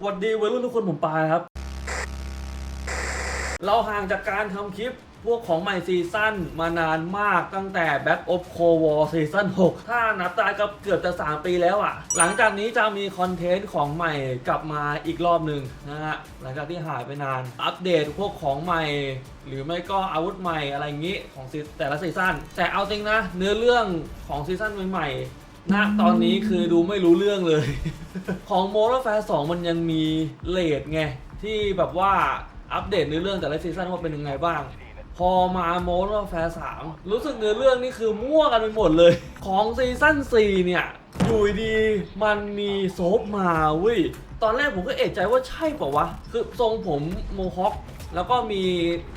สวัสดีวัยรุ่นทุกคนผมปายครับ เราห่างจากการทำคลิปพวกของใหม่ซีซั่นมานานมากตั้งแต่ Back of c o War ซีซั่น6 ถ้านับตายก็เกือบจะ 3 ปีแล้วอะ หลังจากนี้จะมีคอนเทนต์ของใหม่กลับมาอีกรอบหนึ่งนะฮะ หลังจากที่หายไปนาน อัปเดตพวกของใหม่ หรือไม่ก็อาวุธใหม่อะไรอย่างงี้ของซีแต่ละซีซั่นแต่เอาจริงนะ เนื้อเรื่องของซีซั่นใหม่ๆ ณตอนนี้คือดูไม่รู้เรื่องเลย ของโมโ f แฟร์2มันยังมีเลดไง ที่แบบว่าอัปเดตเนื้อเรื่องแต่ละซีซั่นว่าเป็นยังไงบ้าง พอมาโมโ f แฟร์3รู้สึกเนื้อเรื่องนี่คือมั่วกันไปหมดเลย ของซีซั่น4เนี่ย อยู่ดีมันมีโซฟมาเว้ยตอนแรกผมก็เอะใจว่าใช่เปล่าวะ คือทรงผมโมฮอค แล้วก็มี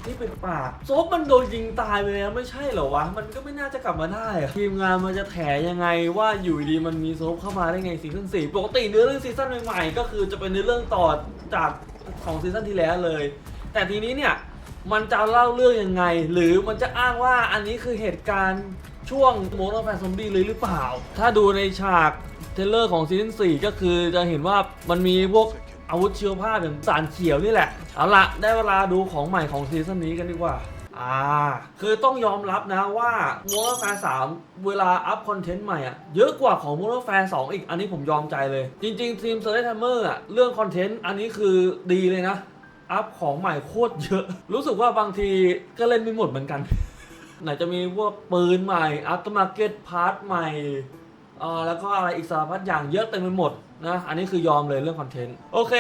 ที่เป็นปากโซฟมันโดนยิงตายไปแล้วไม่ใช่เหรอวะ มันก็ไม่น่าจะกลับมาได้อะทีมงานมันจะแถยังไงว่าอยู่ดีมันมีโซฟเข้ามาได้ไงซีซั่นสี่ปกติเนื้อเรื่องซีซั่นใหม่ๆก็คือจะเป็นเนื้อเรื่องต่อจากของซีซั่นที่แล้วเลย แต่ทีนี้เนี่ยมันจะเล่าเรื่องยังไง หรือมันจะอ้างว่าอันนี้คือเหตุการณ์ช่วงโมโนแฟนซอมบี้เลยหรือเปล่า ถ้าดูในฉากเทรลเลอร์ของซีซั่น4ก็คือจะเห็นว่ามันมีพวก อาวุธชีวภาพอย่างสารเขียวนี่แหละ เอาละได้เวลาดูของใหม่ของซีซั่นนี้กันดีกว่าอ่า คือต้องยอมรับนะว่าโมโนแฟร์3เวลาอัพคอนเทนต์ใหม่อะ เยอะกว่าของโมโนแฟร์2อีก อันนี้ผมยอมใจเลย จริงๆทีมเซอร์เรทเมอร์อะเรื่องคอนเทนต์อันนี้คือดีเลยนะ อัพของใหม่โคตรเยอะ รู้สึกว่าบางทีก็เล่นไม่หมดเหมือนกัน ไหนจะมีพวกปืนใหม่ อัตมาเก็ตพาร์ทใหม่ เออแล้วก็อะไรอีกสารพัดอย่างเยอะเต็มไปหมดนะอันนี้คือยอมเลยเรื่องคอนเทนต์โอเค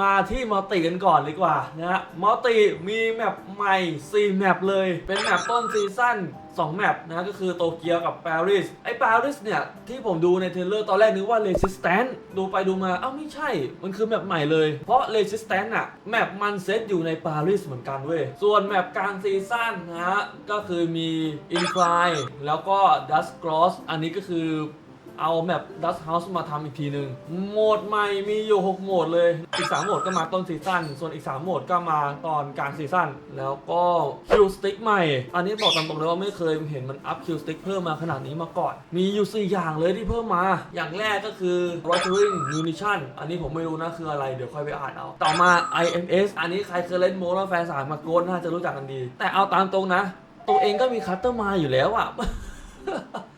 มาที่มัลติกันก่อนดีกว่านะฮะมัลติมีแมปใหม่ 4 แมปเลย เป็นแมปต้นซีซั่น2 แมปนะก็คือโตเกียวกับปารีสไอ้ปารีสเนี่ย ที่ผมดูในเทรลเลอร์ตอนแรกนึกว่า Resistance ดูไปดูมาเอ้าไม่ใช่ มันคือแมปใหม่เลย เพราะ Resistance อะแมปมันเซตอยู่ในปารีสเหมือนกันเว้ย ส่วนแมปกลางซีซั่นนะฮะ ก็คือมี Incline แล้วก็ Dust Cross อันนี้ก็คือ เอาแมป Dust House มาทำอีกทีหนึ่งโหมดใหม่มีอยู่ 6 โหมดเลย อีก 3 โหมดก็มาต้นซีซั่นส่วนอีก 3 โหมดก็มาตอนกลางซีซั่นแล้วก็คิวสติ๊กใหม่ อันนี้บอกตามตรงเลยว่าไม่เคยเห็นมันอัพคิวสติ๊กเพิ่มมาขนาดนี้มาก่อน มีอยู่ 4 อย่างเลยที่เพิ่มมา อย่างแรกก็คือ Rotary Munition อันนี้ผมไม่รู้นะคืออะไรเดี๋ยวค่อยไปอ่านเอา ต่อมา IMS อันนี้ใครเคยเล่นโมโนแฟร์สามมาโกนน่าจะรู้จักกันดี แต่เอาตามตรงนะ ตัวเองก็มีคัตเตอร์มาอยู่แล้วอะ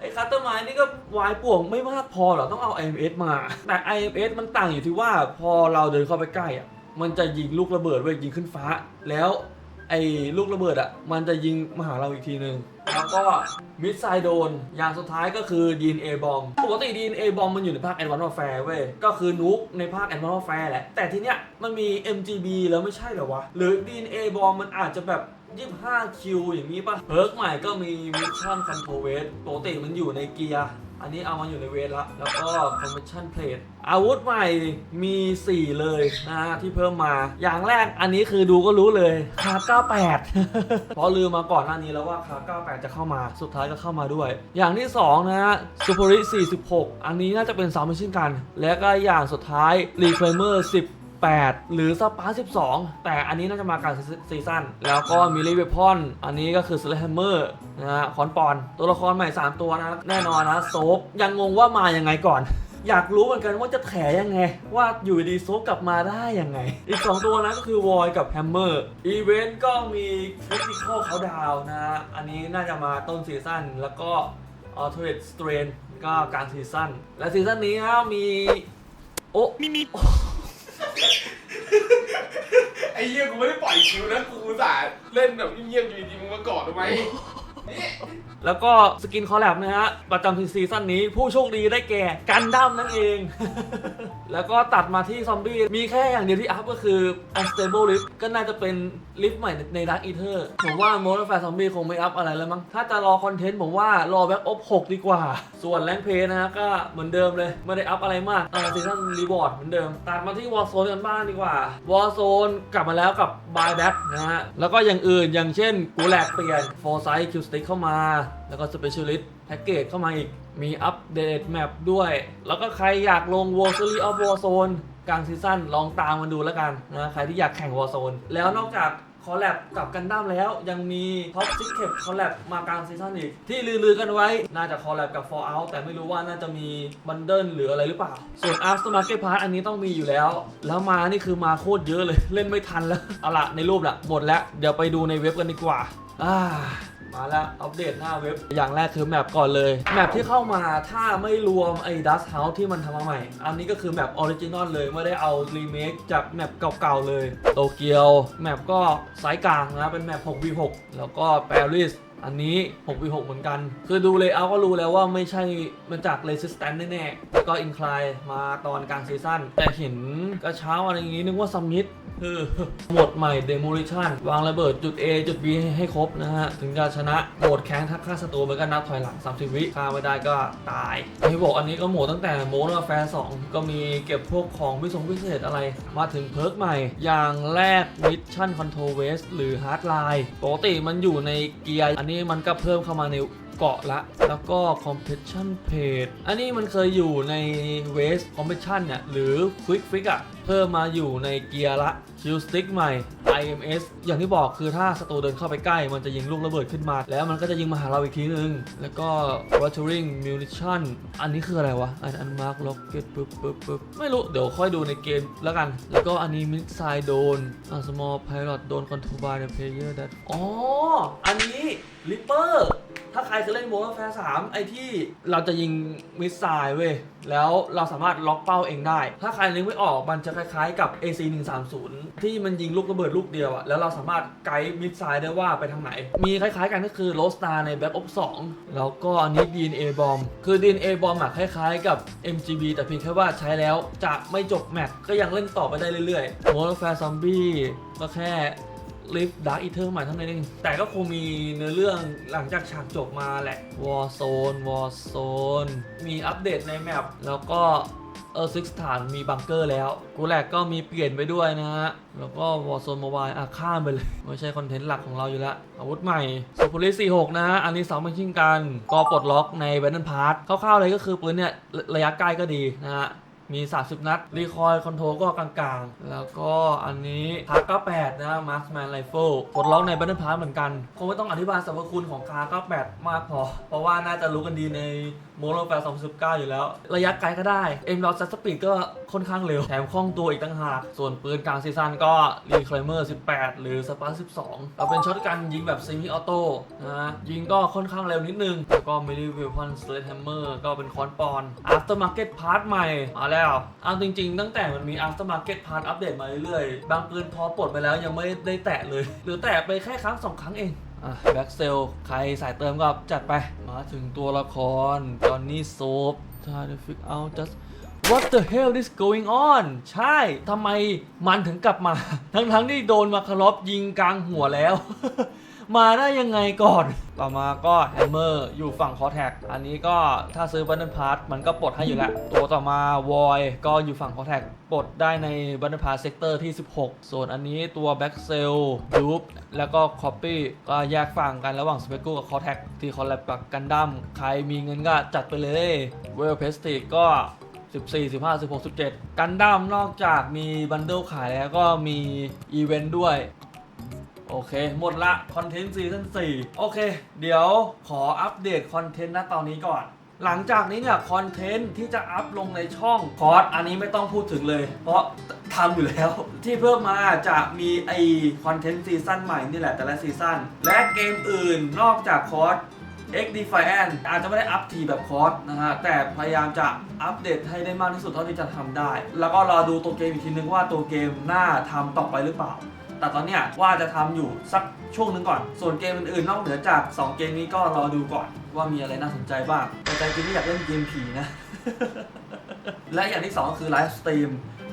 ไอ้คัตเตอร์ไม้นี่ก็วายป่วงไม่มากพอหรอต้องเอา IMS มา แต่ IMS มันต่างอยู่ที่ว่าพอเราเดินเข้าไปใกล้อะมันจะยิงลูกระเบิดไว้ยยิงขึ้นฟ้า แล้วไอ้ลูกระเบิดอะมันจะยิงมาหาเราอีกทีนึงแล้วก็มิสไซโดน อย่างสุดท้ายก็คือ DNA บอมปกติ DNA บอมมันอยู่ในภาค Advanced Warfare เว้ย ก็คือนุกในภาค Advanced Warfare แหละ แต่ทีเนี้ยมันมี MGB แล้วไม่ใช่เหรอวะ หรือ DNA บอมมันอาจจะแบบ 25คิวอย่างนี้ป่ะเพิร์กใหม่ก็มีมิชชั่นคอนโทรเวสปกติมันอยู่ในเกียร์อันนี้เอามาอยู่ในเวทล้วแล้วก็คอมมิชชั่นเพลทอาวุธใหม่มี 4 เลยนะฮะที่เพิ่มมา อย่างแรกอันนี้คือดูก็รู้เลยคา98 เพราะลืมมาก่อนหน้านี้แล้วว่าคา98 จะเข้ามา สุดท้ายก็เข้ามาด้วย อย่างที่ 2 นะฮะซูเปอริ46 อันนี้น่าจะเป็นซาวมิชชั่นกัน และก็อย่างสุดท้ายรีเฟรเมอร์10 8 หรือสปา12 แต่อันนี้น่าจะมาการซีซั่นแล้วก็มีลิเวพอนอันนี้ก็คือสเลฮมเมอร์นะฮะคอนปอน ตัวละครใหม่ 3 ตัวนะ แน่นอนนะโซฟยังงงว่ามายังไงก่อนอยากรู้เหมือนกันว่าจะแถยังไง ว่าอยู่ดีโซฟกลับมาได้ยังไง อีก 2 ตัวนะก็คือวอยกับแฮมเมอร์อีเวนต์ก็มีคริติคอลเขาดาวนะฮะอันนี้น่าจะมาต้นซีซั่นแล้วก็ออ t เทรดสเตรนก็กลางซีซั่นและซีซั่นนี้นะมี โอ้มีมี ไอ้เหี้ยกูไม่ได้ปล่อยคิวนะกูอุตสาห์เล่นแบบเงียบๆอยู่ดีๆมึงมากอดทำไม แล้วก็สกินคอลแลบนะฮะ ประจำซีซั่นนี้ผู้โชคดีได้แก่กันดั้มนั่นเอง แล้วก็ตัดมาที่ซอมบี้ มีแค่อย่างเดียวที่อัพก็คือ Unstable Lift ก็น่าจะเป็นลิฟต์ใหม่ใน Dark Ether ผมว่า Modern Warfare Zombie คงไม่อัพอะไรแล้วมั้ง ถ้าจะรอคอนเทนต์ผมว่ารอแบ็กอ f 6ดีกว่า ส่วนแรงเพย์นะฮะก็เหมือนเดิมเลย ไม่ได้อัพอะไรมากซีซั่นรีบอร์ดเหมือนเดิม ตัดมาที่ Warzone กันบ้างดีกว่า Warzone กลับมาแล้วกับ Buyback นะฮะ แล้วก็อย่างอื่นอย่างเช่นกูแลกเปลี่ยน Foresight Q Stick เข้ามา แล้วก็ Specialist แพ็กเกจเข้ามาอีก มีอัปเดตแมปด้วย แล้วก็ใครอยากลง War Series of Warzone กลางซีซั่นลองตามมาดูแล้วกันนะใครที่อยากแข่ง Warzone แล้วนอกจากคอลแลบกับกันดั้มแล้วยังมีท็อปซิกเก็บคอลแลบมากลางซีซั่นอีก ที่ลือๆกันไว้ น่าจะคอลแลบกับ Fallout แต่ไม่รู้ว่าน่าจะมีบันเดิลหรืออะไรหรือเปล่า ส่วน After Market Pass อันนี้ต้องมีอยู่แล้ว แล้วมานี่คือมาโคตรเยอะเลย เล่นไม่ทันแล้ว เอาละในรูปละหมดแล้ว เดี๋ยวไปดูในเว็บกันดีกว่า อ่า มาแล้วอัปเดตหน้าเว็บ อย่างแรกคือแมปก่อนเลย แมปที่เข้ามาถ้าไม่รวมไอ้ดัสเฮาส์ที่มันทำมาใหม่ อันนี้ก็คือแมปออริจินอลเลย ไม่ได้เอารีเมคจากแมปเก่าๆเลย โตเกียว แมปก็สายกลางนะ เป็นแมป 6v6 แล้วก็ปารีส อันนี้ 6v6 เหมือนกัน คือดูเลยเอาก็รู้แล้วว่าไม่ใช่มาจาก Resistance แน่ๆ แล้วก็ Incline มาตอนกลางซีซั่น แต่เห็นกระเช้าอะไรอย่างงี้นึกว่าซัมมิดคือโหมดใหม่ Demolition วางระเบิดจุด A จุด B ให้ครบนะฮะ ถึงจะชนะโหมดแข้งทักฆ่าศัตรูมันก็นับถอยหลัง 30 วิฆ่าไม่ได้ก็ตายที่บอกอันนี้ก็โหมดตั้งแต่โมนแฟร์2ก็มีเก็บพวกของพิเศษพิเศษอะไร มาถึงเพิร์กใหม่ อย่างแรก Mission Control West หรือ Hardline ปกติมันอยู่ในเกียร์นนี้มันก็เพิ่มเข้ามาในเกาะละ แล้วก็ Competition Page อันนี้มันเคยอยู่ใน w a s t Competition เนี่ยหรือ Quick Fix อะเพิ่มมาอยู่ในเกียร์ละ Q Stick ใหม่ IMS อย่างที่บอกคือถ้าศัตรูเดินเข้าไปใกล้ มันจะยิงลูกระเบิดขึ้นมา แล้วมันก็จะยิงมาหาเราอีกทีนึง แล้วก็ Watering Munition อันนี้คืออะไรวะ อันอัน Mark Rocket ปึ๊บปึ๊บปึ๊บไม่รู้ เดี๋ยวค่อยดูในเกมแล้วกัน แล้วก็อันนี้ Missile Drone a Small Pilot Drone Control by the Player that อ๋ออันนี้ลิปเปอร์ ถ้าใครเคยเล่นโมโนแฟร์สามไอที่เราจะยิงมิสไซล์เว้ย แล้วเราสามารถล็อกเป้าเองได้ ถ้าใครนึกไม่ออกมันจะคล้ายๆกับ AC 130ที่มันยิงลูกระเบิดลูกเดียวอะแล้วเราสามารถไกด์มิสไซล์ได้ว่าไปทางไหน มีคล้ายๆกันก็คือโรสตาใน Black Ops 2แล้วก็อันนี้ DNA Bomb คือ DNA Bomb อะคล้ายๆกับ MGB แต่เพียงแค่ว่าใช้แล้วจะไม่จบแมตช์ก็ยังเล่นต่อไปได้เรื่อยๆโมโนแฟร์ซอมบี้ก็แค่ ลิฟดาร์ k อีเทอร์ใหม่เท่านั้นเองแต่ก็คงมีเนื้อเรื่องหลังจากฉากจบมาแหละ Warzone Warzone มีอัปเดตในแมปแล้วก็เออซิกฐานมีบังเกอร์แล้ว กูแลกก็มีเปลี่ยนไปด้วยนะฮะ แล้วก็ Warzone Mobile อะข้ามไปเลย ไม่ใช่คอนเทนต์หลักของเราอยู่ล้วอาวุธใหม่ s u p e r 46 นะฮะ อันนี้สองเป็นชิงกัน ก็ปลดล็อกใน b a t t l e Pass คร่าวๆเลยก็คือปืนเนี่ย ระยะใกล้ก็ดีนะฮะ มี 30 นัด รีคอยคอนโทรก็กลางๆ แล้วก็อันนี้คา98นะ Marksman Rifle ปลดล็อกใน Battle Pass เหมือนกัน คงไม่ต้องอธิบายสรรพคุณของคา98มากพอ เพราะว่าน่าจะรู้กันดีในโมโนแฟร์2019อยู่แล้ว ระยะไกลก็ได้ เอ็มลอสสปีดก็ค่อนข้างเร็ว แถมคล่องตัวอีกตั้งหาก ส่วนปืนกลางซีซั่นก็ Reclaimer 18หรือ Spark 12เราเป็นช็อตกันยิงแบบ Semi Auto นะฮะยิงก็ค่อนข้างเร็วนิดนึงแล้วก็ Melee Weapon Sledgehammer ก็เป็นคอนปอน Aftermarket Part ใหม่มาแล้วเอาจริง ๆ ตั้งแต่มันมี Aftermarket Part อัปเดตมาเรื่อยๆ บางปืนพอปลดไปแล้วยังไม่ได้แตะเลย หรือแตะไปแค่ครั้งสองครั้งเองแบ็กเซล ใครสายเติมก็จัดไป มาถึงตัวละครจอห์นนี่โซฟ try to figure out just what the hell is going on ใช่ ทำไมมันถึงกลับมา ทั้งๆที่โดนมาคารอบยิงกลางหัวแล้ว มาได้ยังไงก่อน ต่อมาก็แฮมเมอร์อยู่ฝั่งคอแท็กอันนี้ก็ถ้าซื้อบันเดิลพาร์ตมันก็ปลดให้อยู่แล้ว ตัวต่อมาวอยก็อยู่ฝั่งคอแท็กปลดได้ในบันเดิลพาร์ตเซกเตอร์ที่ 16 ส่วนอันนี้ตัวแบ็กเซลลูปแล้วก็คอปปี้ก็แยกฝั่งกันระหว่างสเปกูกับคอแท็กที่คอลแลบกับกันดั้มใครมีเงินก็จัดไปเลยเวลเพสติกก็14 15 16 17 กันดั้มนอกจากมีบันเดิลขายแล้วก็มีอีเวนต์ด้วย โอเค หมดละคอนเทนต์ซีซั่น4โอเค เดี๋ยวขออัปเดตคอนเทนต์ณตอนนี้ก่อนหลังจากนี้เนี่ยคอนเทนต์ที่จะอัพลงในช่องคอร์สอันนี้ไม่ต้องพูดถึงเลย เพราะทำอยู่แล้ว ที่เพิ่มมาจะมีไอคอนเทนต์ซีซั่นใหม่นี่แหละแต่ละซีซั่นและเกมอื่นนอกจากคอร์ส X Defiant อาจจะไม่ได้อัพทีแบบคอร์สนะฮะ แต่พยายามจะอัปเดตให้ได้มากที่สุดเท่าที่จะทำได้ แล้วก็รอดูตัวเกมอีกทีนึงว่าตัวเกมหน่าทำต่อไปหรือเปล่า แต่ตอนเนี้ยว่าจะทำอยู่สักช่วงหนึงก่อน ส่วนเกมอื่นๆนอกเหนือจาก 2 เกมนี้ก็รอดูก่อนว่ามีอะไรน่าสนใจบ้างแต่ใจจริงไม่อยากเล่นเกมผีนะ และอย่างที่ 2 คือไลฟ์สตรีม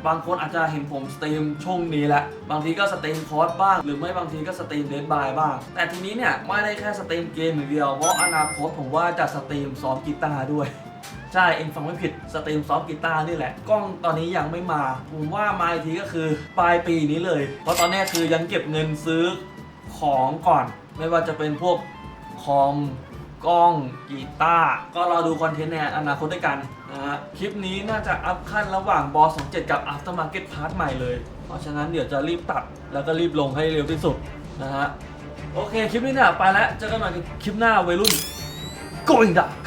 บางคนอาจจะเห็นผมสตรีมช่วงนี้แหละ บางทีก็สตรีมคอร์สบ้าง หรือไม่บางทีก็สตรีมเดดบายบ้าง แต่ทีนี้เนี่ย ไม่ได้แค่สตรีมเกมอย่างเดียว เพราะอนาคตผมว่าจะสตรีมซ้อมกีตาร์ด้วย ใช่เองฟังไม่ผิดสตรีมซ้อมกีตาร์นี่แหละ กล้องตอนนี้ยังไม่มาผมว่ามาอีกทีก็คือปลายปีนี้เลย เพราะตอนนี้คือยังเก็บเงินซื้อของก่อน ไม่ว่าจะเป็นพวกคอมกล้องกีตาร์ก็รอดูคอนเทนต์ในอนาคตด้วยกันนะฮะคลิปนี้น่าจะอัพขั้นระหว่างบอส27 กับ Aftermarket Part ใหม่เลย เพราะฉะนั้นเดี๋ยวจะรีบตัดแล้วก็รีบลงให้เร็วที่สุดนะฮะโอเคคลิปนี้เนี่ยไปแล้วเจอกันใหม่คลิปหน้าวัยรุ่น going dark